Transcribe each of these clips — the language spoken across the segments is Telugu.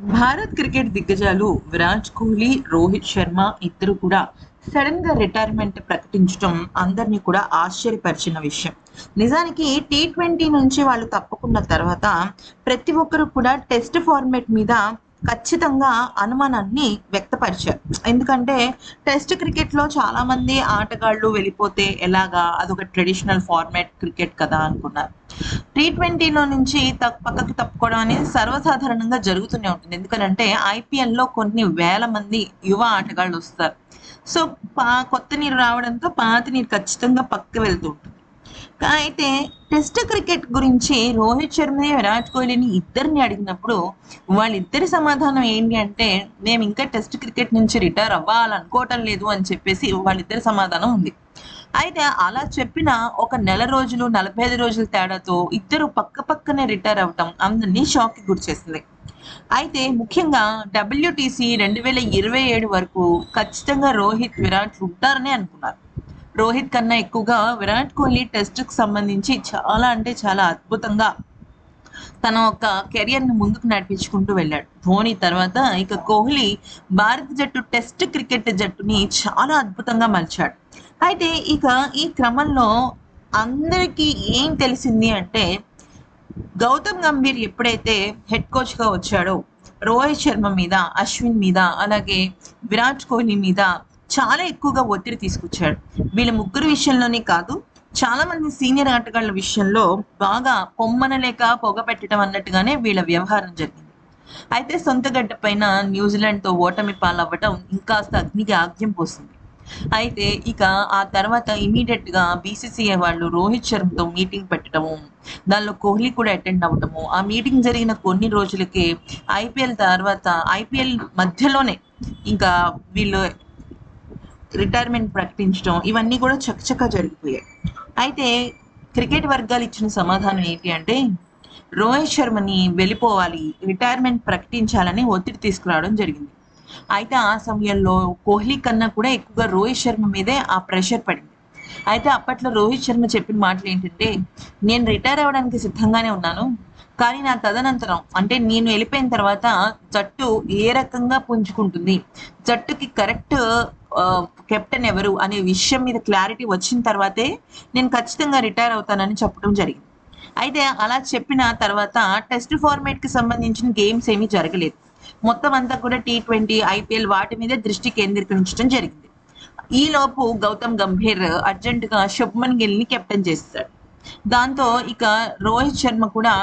భారత్ క్రికెట్ దిగ్గజాలు విరాట్ కోహ్లీ రోహిత్ శర్మ ఇద్దరు కూడా సడన్గా రిటైర్మెంట్ ప్రకటించడం అందరినీ కూడా ఆశ్చర్యపరిచిన విషయం. నిజానికి టీ ట్వంటీ నుంచి వాళ్ళు తప్పుకున్న తర్వాత ప్రతి ఒక్కరు కూడా టెస్ట్ ఫార్మేట్ మీద ఖచ్చితంగా అనుమానాన్ని వ్యక్తపరిచారు. ఎందుకంటే టెస్ట్ క్రికెట్లో చాలా మంది ఆటగాళ్ళు వెళ్ళిపోతే ఎలాగా అదొక ట్రెడిషనల్ ఫార్మాట్ క్రికెట్ కదా అనుకున్నారు. టీ ట్వంటీలో నుంచి పక్కకు తప్పుకోవడం అనేది సర్వసాధారణంగా జరుగుతూనే ఉంటుంది. ఎందుకంటే ఐపీఎల్లో కొన్ని వేల మంది యువ ఆటగాళ్ళు వస్తారు. సో పా కొత్త నీరు రావడంతో పాత నీరు ఖచ్చితంగా పక్క వెళ్తూ ఉంటుంది. అయితే టెస్ట్ క్రికెట్ గురించి రోహిత్ శర్మ విరాట్ కోహ్లీని ఇద్దరిని అడిగినప్పుడు వాళ్ళిద్దరి సమాధానం ఏంటి అంటే మేము ఇంకా టెస్ట్ క్రికెట్ నుంచి రిటైర్ అవ్వాలనుకోవటం లేదు అని చెప్పేసి వాళ్ళిద్దరి సమాధానం ఉంది. అయితే అలా చెప్పిన ఒక నెల రోజులు నలభై ఐదు రోజుల తేడాతో ఇద్దరు పక్క పక్కనే రిటైర్ అవ్వటం అందరినీ షాక్కి గురి చేసింది. అయితే ముఖ్యంగా డబ్ల్యూటీసీ రెండు వేల ఇరవై ఏడు వరకు ఖచ్చితంగా రోహిత్ విరాట్ ఉంటారని అనుకున్నారు. రోహిత్ కన్నా ఎక్కువగా విరాట్ కోహ్లీ టెస్ట్కి సంబంధించి చాలా అంటే చాలా అద్భుతంగా తన ఒక కెరియర్ని ముందుకు నడిపించుకుంటూ వెళ్ళాడు. ధోని తర్వాత ఇక కోహ్లీ భారత జట్టు టెస్ట్ క్రికెట్ జట్టుని చాలా అద్భుతంగా మలిచాడు. అయితే ఇక ఈ క్రమంలో అందరికీ ఏం తెలిసింది అంటే గౌతమ్ గంభీర్ ఎప్పుడైతే హెడ్ కోచ్గా వచ్చాడో రోహిత్ శర్మ మీద అశ్విన్ మీద అలాగే విరాట్ కోహ్లీ మీద చాలా ఎక్కువగా ఒత్తిడి తీసుకొచ్చాడు. వీళ్ళ ముగ్గురు విషయంలోనే కాదు చాలా మంది సీనియర్ ఆటగాళ్ళ విషయంలో బాగా పొమ్మనలేక పొగ పెట్టడం అన్నట్టుగానే వీళ్ళ వ్యవహారం జరిగింది. అయితే సొంత గడ్డ పైన న్యూజిలాండ్తో ఓటమి పాలవ్వటం ఇంకాస్త అగ్నికి ఆగ్యం పోసింది. అయితే ఇక ఆ తర్వాత ఇమీడియట్గా బీసీసీఐ వాళ్ళు రోహిత్ శర్మతో మీటింగ్ పెట్టడము దానిలో కోహ్లీ కూడా అటెండ్ అవ్వటము ఆ మీటింగ్ జరిగిన కొన్ని రోజులకే ఐపీఎల్ తర్వాత ఐపీఎల్ మధ్యలోనే ఇంకా వీళ్ళు రిటైర్మెంట్ ప్రకటించడం ఇవన్నీ కూడా చకచకా జరిగిపోయాయి. అయితే క్రికెట్ వర్గాలు ఇచ్చిన సమాధానం ఏంటి అంటే రోహిత్ శర్మని వెళ్ళిపోవాలి రిటైర్మెంట్ ప్రకటించాలని ఒత్తిడి తీసుకురావడం జరిగింది. అయితే ఆ సమయంలో కోహ్లీ కన్నా కూడా ఎక్కువగా రోహిత్ శర్మ మీదే ఆ ప్రెషర్ పడింది. అయితే అప్పట్లో రోహిత్ శర్మ చెప్పిన మాటలు ఏంటంటే నేను రిటైర్ అవ్వడానికి సిద్ధంగానే ఉన్నాను కానీ నా తదనంతరం అంటే నేను వెళ్ళిపోయిన తర్వాత జట్టు ఏ రకంగా పుంజుకుంటుంది జట్టుకి కరెక్ట్ కెప్టెన్ ఎవరు అనే విషయం మీద క్లారిటీ వచ్చిన తర్వాతే నేను ఖచ్చితంగా రిటైర్ అవుతానని చెప్పడం జరిగింది. అయితే అలా చెప్పిన తర్వాత టెస్ట్ ఫార్మేట్కి సంబంధించిన గేమ్స్ ఏమీ జరగలేదు. మొత్తం అంతా కూడా టీ ట్వంటీ ఐపీఎల్ వాటి మీద దృష్టి కేంద్రీకరించడం జరిగింది. ఈ లోపు గౌతమ్ గంభీర్ అర్జెంటుగా శుభ్మన్ గిల్ని కెప్టెన్ చేస్తాడు. దాంతో ఇక రోహిత్ శర్మ కూడా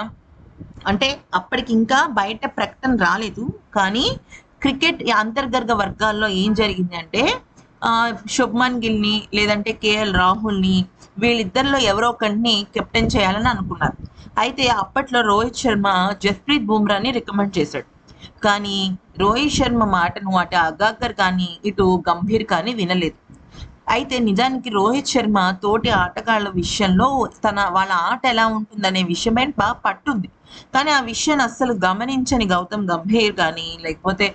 అంటే అప్పటికి ఇంకా బయట ప్రకటన రాలేదు. కానీ క్రికెట్ అంతర్గర్గ వర్గాల్లో ఏం జరిగిందంటే ఆ, శుభ్మన్ గిల్ని లేదంటే కేఎల్ రాహుల్ని వీళ్ళిద్దరిలో ఎవరో ఒకరిని కెప్టెన్ చేయాలని అనుకున్నారు. అయితే అప్పట్లో రోహిత్ శర్మ జస్ప్రీత్ బుమ్రాని రికమెండ్ చేశాడు. కానీ రోహిత్ శర్మ మాటను అటు అగాకర్ కానీ ఇటు గంభీర్ కానీ వినలేదు. అయితే నిజానికి రోహిత్ శర్మ తోటి ఆటగాళ్ళ విషయంలో తన వాళ్ళ ఆట ఎలా ఉంటుందనే విషయమే బాగా పట్టుంది. కానీ ఆ విషయాన్ని అస్సలు గమనించని గౌతమ్ గంభీర్ కానీ లేకపోతే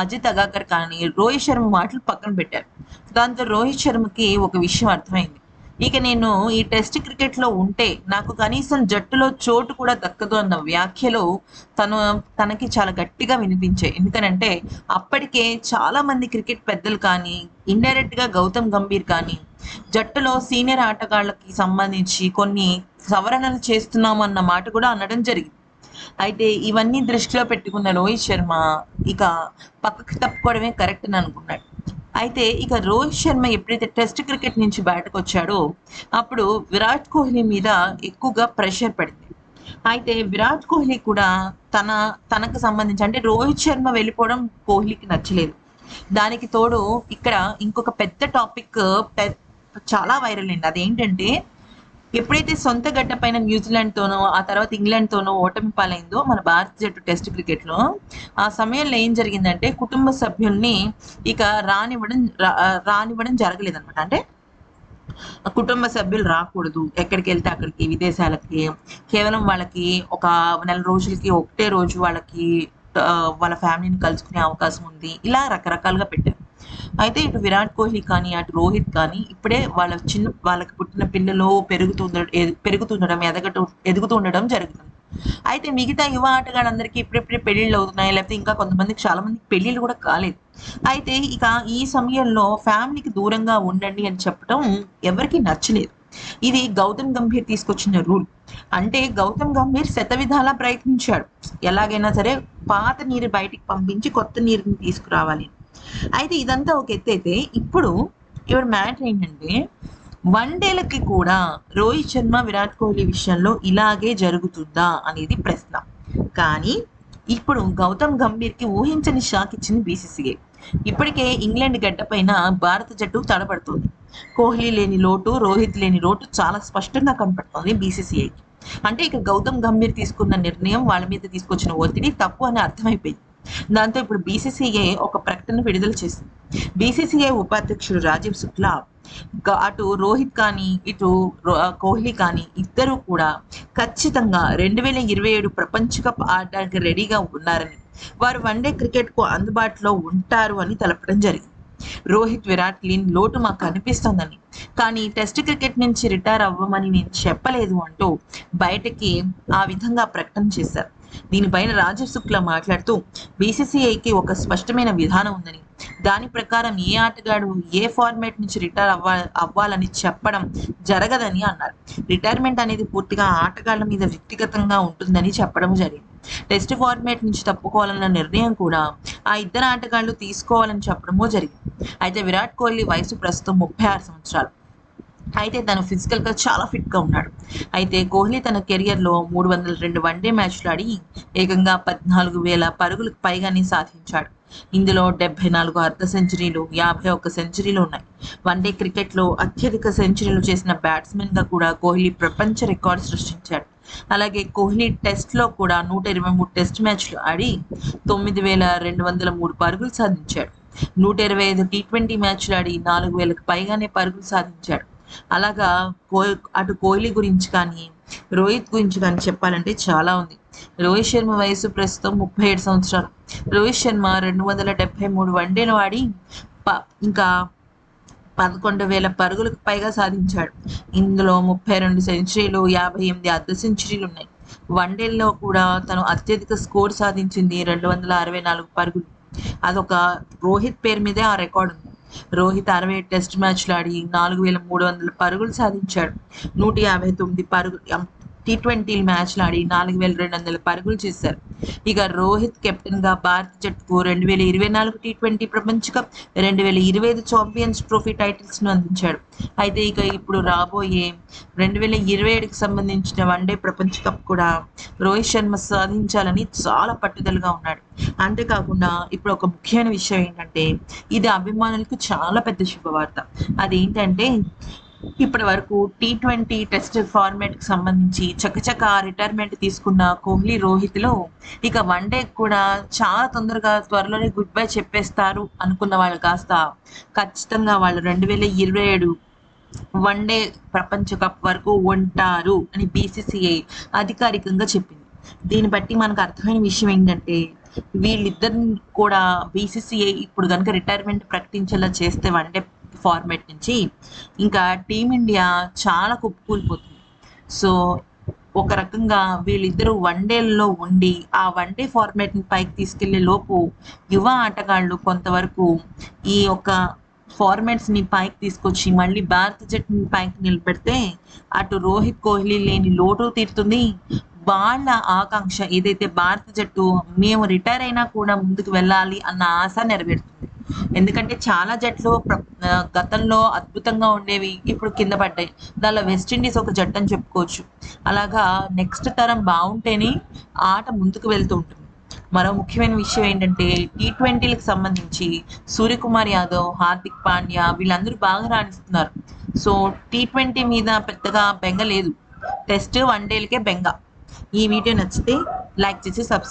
అజిత్ అగాకర్ కానీ రోహిత్ శర్మ మాటలు పక్కన పెట్టారు. దాంతో రోహిత్ శర్మకి ఒక విషయం అర్థమైంది. ఇక నేను ఈ టెస్ట్ క్రికెట్లో ఉంటే నాకు కనీసం జట్టులో చోటు కూడా దక్కదు అన్న వ్యాఖ్యలు తను తనకి చాలా గట్టిగా వినిపించాయి. ఎందుకనంటే అప్పటికే చాలా మంది క్రికెట్ పెద్దలు కానీ ఇండైరెక్ట్గా గౌతమ్ గంభీర్ కానీ జట్టులో సీనియర్ ఆటగాళ్ళకి సంబంధించి కొన్ని సవరణలు చేస్తున్నాం అన్న మాట కూడా అనడం జరిగింది. అయితే ఇవన్నీ దృష్టిలో పెట్టుకున్న రోహిత్ శర్మ ఇక పక్కకి తప్పుకోవడమే కరెక్ట్ అని అనుకున్నాడు. అయితే ఇక రోహిత్ శర్మ ఎప్పుడైతే టెస్ట్ క్రికెట్ నుంచి బయటకు వచ్చాడో అప్పుడు విరాట్ కోహ్లీ మీద ఎక్కువగా ప్రెషర్ పడింది. అయితే విరాట్ కోహ్లీ కూడా తన తనకు సంబంధించి అంటే రోహిత్ శర్మ వెళ్ళిపోవడం కోహ్లీకి నచ్చలేదు. దానికి తోడు ఇక్కడ ఇంకొక పెద్ద టాపిక్ చాలా వైరల్ అయింది. అదేంటంటే ఎప్పుడైతే సొంత గడ్డ పైన న్యూజిలాండ్తోనో ఆ తర్వాత ఇంగ్లాండ్తోనో ఓటమి పాలైందో మన భారత జట్టు టెస్ట్ క్రికెట్లో ఆ సమయంలో ఏం జరిగిందంటే కుటుంబ సభ్యుల్ని ఇక రానివ్వడం రానివ్వడం జరగలేదన్నమాట. అంటే కుటుంబ సభ్యులు రాకూడదు. ఎక్కడికి వెళ్తే అక్కడికి విదేశాలకి కేవలం వాళ్ళకి ఒక నెల రోజులకి ఒకటే రోజు వాళ్ళకి వాళ్ళ ఫ్యామిలీని కలుసుకునే అవకాశం ఉంది. ఇలా రకరకాలుగా పెట్టారు. అయితే ఇటు విరాట్ కోహ్లీ కానీ అటు రోహిత్ కానీ ఇప్పుడే వాళ్ళ చిన్న వాళ్ళకి పుట్టిన పిల్లలు పెరుగుతుండ పెరుగుతుండడం ఎదగటం ఎదుగుతుండడం జరుగుతుంది. అయితే మిగతా యువ ఆటగాళ్ళందరికీ ఇప్పుడిప్పుడే పెళ్ళిళ్ళు అవుతున్నాయి లేకపోతే ఇంకా కొంతమందికి చాలా మందికి పెళ్ళిళ్ళు కూడా కాలేదు. అయితే ఇక ఈ సమయంలో ఫ్యామిలీకి దూరంగా ఉండండి అని చెప్పడం ఎవరికి నచ్చలేదు. ఇది గౌతమ్ గంభీర్ తీసుకొచ్చిన రూల్. అంటే గౌతమ్ గంభీర్ శతవిధాలా ప్రయత్నించాడు. ఎలాగైనా సరే పాత నీరు బయటికి పంపించి కొత్త నీరుని తీసుకురావాలి అయితే ఇదంతా ఒక ఎత్తు అయితే ఇప్పుడు ఇప్పుడు మ్యాటర్ ఏంటంటే వన్డేలకి కూడా రోహిత్ శర్మ విరాట్ కోహ్లీ విషయంలో ఇలాగే జరుగుతుందా అనేది ప్రశ్న. కానీ ఇప్పుడు గౌతమ్ గంభీర్కి ఊహించని షాక్ ఇచ్చింది బీసీసీఐ. ఇప్పటికే ఇంగ్లాండ్ గడ్డపైన భారత జట్టు తడబడుతుంది. కోహ్లీ లేని లోటు రోహిత్ లేని లోటు చాలా స్పష్టంగా కనపడుతోంది బీసీసీఐకి. అంటే ఇక గౌతమ్ గంభీర్ తీసుకున్న నిర్ణయం వాళ్ళ మీద తీసుకొచ్చిన ఒత్తిడి తప్పు అని అర్థమైపోయింది. దాంతో ఇప్పుడు బీసీసీఐ ఒక ప్రకటన విడుదల చేసింది. బీసీసీఐ ఉపాధ్యక్షుడు రాజీవ్ శుక్లా అటు రోహిత్ కానీ ఇటు కోహ్లీ కానీ ఇద్దరు కూడా ఖచ్చితంగా రెండు వేల ఇరవై ఏడు ప్రపంచ కప్ ఆడడానికి రెడీగా ఉన్నారని వారు వన్డే క్రికెట్కు అందుబాటులో ఉంటారు అని తెలపడం జరిగింది. రోహిత్ విరాట్ లీన్ లోటు మాకు కనిపిస్తోందని కానీ టెస్ట్ క్రికెట్ నుంచి రిటైర్ అవ్వమని నేను చెప్పలేదు అంటూ బయటకి ఆ విధంగా ప్రకటన చేశారు. దీనిపైన రాజీవ్ శుక్లా మాట్లాడుతూ బీసీసీఐకి ఒక స్పష్టమైన విధానం ఉందని. దాని ప్రకారం ఏ ఆటగాడు ఏ ఫార్మాట్ నుంచి రిటైర్ అవ్వ అవ్వాలని చెప్పడం జరగదని అన్నారు. రిటైర్మెంట్ అనేది పూర్తిగా ఆటగాళ్ళ మీద వ్యక్తిగతంగా ఉంటుందని చెప్పడం జరిగింది. టెస్ట్ ఫార్మాట్ నుంచి తప్పుకోవాలన్న నిర్ణయం కూడా ఆ ఇద్దరు ఆటగాళ్ళు తీసుకోవాలని చెప్పడము జరిగింది. అయితే విరాట్ కోహ్లీ వయసు ప్రస్తుతం ముప్పై ఆరు సంవత్సరాలు. అయితే తను ఫిజికల్గా చాలా ఫిట్గా ఉన్నాడు. అయితే కోహ్లీ తన కెరియర్లో మూడు వందల రెండు వన్డే మ్యాచ్లు ఆడి ఏకంగా పద్నాలుగు వేల పరుగులకు పైగానే సాధించాడు. ఇందులో డెబ్బై నాలుగు అర్ధ సెంచరీలు యాభై ఒక్క సెంచరీలు ఉన్నాయి. వన్డే క్రికెట్లో అత్యధిక సెంచరీలు చేసిన బ్యాట్స్మెన్గా కూడా కోహ్లీ ప్రపంచ రికార్డు సృష్టించాడు. అలాగే కోహ్లీ టెస్ట్లో కూడా నూట ఇరవై మూడు టెస్ట్ మ్యాచ్లు ఆడి తొమ్మిది వేల రెండు వందల మూడు పరుగులు సాధించాడు. నూట ఇరవై ఐదు టీ ట్వంటీ మ్యాచ్లు ఆడి నాలుగు వేలకు పైగానే పరుగులు సాధించాడు. అలాగా కో అటు కోహ్లీ గురించి కానీ రోహిత్ గురించి కానీ చెప్పాలంటే చాలా ఉంది. రోహిత్ శర్మ వయసు ప్రస్తుతం ముప్పై ఏడు సంవత్సరాలు. రోహిత్ శర్మ రెండు వందల డెబ్బై మూడు వన్డేలు ఆడి ప- ఇంకా పదకొండు వేల పరుగులకు పైగా సాధించాడు. ఇందులో ముప్పై రెండు సెంచరీలు యాభై ఎనిమిది అర్ధ సెంచరీలు ఉన్నాయి. వన్డేల్లో కూడా తను అత్యధిక స్కోర్ సాధించింది రెండు వందల అరవై నాలుగు పరుగులు. అదొక రోహిత్ పేరు మీదే ఆ రికార్డు ఉంది. రోహిత్ అరవై టెస్ట్ మ్యాచ్లు ఆడి నాలుగు వేల మూడు వందల పరుగులు సాధించాడు. నూట యాభై తొమ్మిది పరుగులు టీ ట్వంటీ మ్యాచ్లు ఆడి నాలుగు వేల రెండు వందల పరుగులు చేశారు. ఇక రోహిత్ కెప్టెన్గా భారత జట్టుకు రెండు వేల ఇరవై నాలుగు టీ ట్వంటీ ప్రపంచ కప్ రెండు వేల ఇరవై ఐదు ఛాంపియన్స్ ట్రోఫీ టైటిల్స్ను అందించాడు. అయితే ఇక ఇప్పుడు రాబోయే రెండు వేల ఇరవై ఏడుకి సంబంధించిన వన్డే ప్రపంచ కప్ కూడా రోహిత్ శర్మ సాధించాలని చాలా పట్టుదలగా ఉన్నాడు. అంతేకాకుండా ఇప్పుడు ఒక ముఖ్యమైన విషయం ఏంటంటే ఇది అభిమానులకు చాలా పెద్ద శుభవార్త. అదేంటంటే ఇప్పటి వరకు టీ ట్వంటీ టెస్ట్ ఫార్మాట్కి సంబంధించి చకచక రిటైర్మెంట్ తీసుకున్న కోహ్లీ రోహిత్లో ఇక వన్ డే కూడా చాలా తొందరగా త్వరలోనే గుడ్ బై చెప్పేస్తారు అనుకున్న వాళ్ళు కాస్త. ఖచ్చితంగా వాళ్ళు రెండు వేల ఇరవై ఏడు వన్ డే ప్రపంచ కప్ వరకు ఉంటారు అని బీసీసీఐ అధికారికంగా చెప్పింది. దీన్ని బట్టి మనకు అర్థమైన విషయం ఏంటంటే వీళ్ళిద్దరిని కూడా బీసీసీఐ ఇప్పుడు కనుక రిటైర్మెంట్ ప్రకటించేలా చేస్తే వన్ డే ఫార్మాట్ నుంచి. ఇంకా టీమిండియా చాలా కుప్పకూలిపోతుంది. సో ఒక రకంగా వీళ్ళిద్దరూ వన్డేల్లో ఉండి ఆ వన్డే ఫార్మాట్ని పైకి తీసుకెళ్ళే లోపు యువ ఆటగాళ్ళు కొంతవరకు ఈ యొక్క ఫార్మాట్స్ని పైకి తీసుకొచ్చి మళ్ళీ భారత జట్టుని పైకి నిలబెడితే అటు రోహిత్ కోహ్లీ లేని లోటు తీరుతుంది. వాళ్ళ ఆకాంక్ష ఏదైతే భారత జట్టు మేము రిటైర్ అయినా కూడా ముందుకు వెళ్ళాలి అన్న ఆశ నెరవేరుతుంది. ఎందుకంటే చాలా జట్లు గతంలో అద్భుతంగా ఉండేవి ఇప్పుడు కింద పడ్డాయి. దానిలో వెస్టిండీస్ ఒక జట్టు అని చెప్పుకోవచ్చు. అలాగా నెక్స్ట్ తరం బాగుంటేనే ఆట ముందుకు వెళ్తూ ఉంటుంది. మరో ముఖ్యమైన విషయం ఏంటంటే టీ ట్వంటీలకు సంబంధించి సూర్యకుమార్ యాదవ్ హార్దిక్ పాండ్యా వీళ్ళందరూ బాగా రాణిస్తున్నారు. సో టీ ట్వంటీ మీద పెద్దగా బెంగ లేదు. టెస్ట్ వన్ డేలకే బెంగ. ఈ వీడియో నచ్చితే లైక్ చేసి సబ్స్క్రైబ్